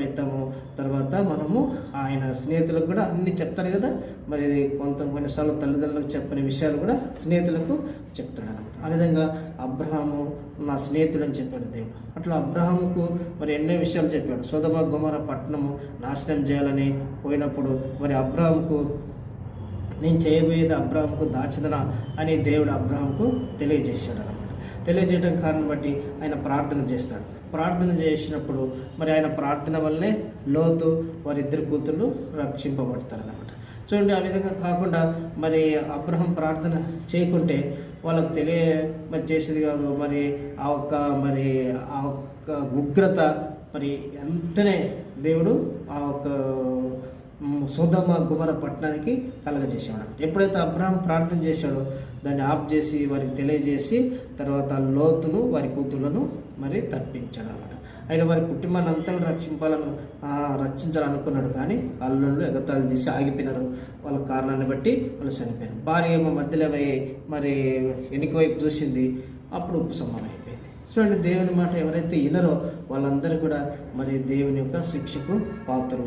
ఎత్తాము తర్వాత మనము ఆయన స్నేహితులకు కూడా అన్ని చెప్తారు కదా. మరి కొంత కొన్నిసార్లు తల్లిదండ్రులకు చెప్పని విషయాలు కూడా స్నేహితులకు చెప్తాడు అనమాట ఆ విధంగా అబ్రహాము నా స్నేహితుడు అని చెప్పాడు దేవుడు. అట్లా అబ్రహాముకు మరి ఎన్నో విషయాలు చెప్పాడు. సోదమ గుమర పట్టణము నాశనం చేయాలని పోయినప్పుడు మరి అబ్రహాముకు నేను చేయబోయేది అబ్రహాంకు దాచదన అని దేవుడు అబ్రహాంకు తెలియజేశాడు అనమాట తెలియజేయడం కారణం బట్టి ఆయన ప్రార్థన చేస్తాడు. ప్రార్థన చేసినప్పుడు మరి ఆయన ప్రార్థన వల్లే లోతు వారిద్దరు కూతుళ్ళు రక్షింపబడతారు అనమాట చూడండి ఆ విధంగా కాకుండా మరి అబ్రహం ప్రార్థన చేయకుంటే వాళ్ళకు తెలియ మరి చేసేది కాదు. మరి ఆ ఒక్క మరి ఆ ఒక్క ఉగ్రత మరి వెంటనే దేవుడు ఆ ఒక్క సోదమ గుమర పట్టణానికి కలగజేసేవాడు. ఎప్పుడైతే అబ్రహాం ప్రార్థన చేశాడో దాన్ని ఆఫ్ చేసి వారికి తెలియజేసి తర్వాత లోతును వారి కూతుళ్ళను మరి తప్పించాడు అనమాట ఆయన వారి కుటుంబాన్ని అంతా కూడా రక్షింపాలను రక్షించాలనుకున్నాడు కానీ అల్లుళ్ళు ఎగతాళి తీసి ఆగిపోయినారు. వాళ్ళ కారణాన్ని బట్టి వాళ్ళు చనిపోయారు భార్య ఏమో మధ్యలో మరి వెనుక వైపు చూసింది. అప్పుడు ఉపశమనం అయిపోయింది. చూడండి దేవుని మాట ఎవరైతే వినరో వాళ్ళందరూ కూడా మరి దేవుని యొక్క శిక్షకు పాత్రలు.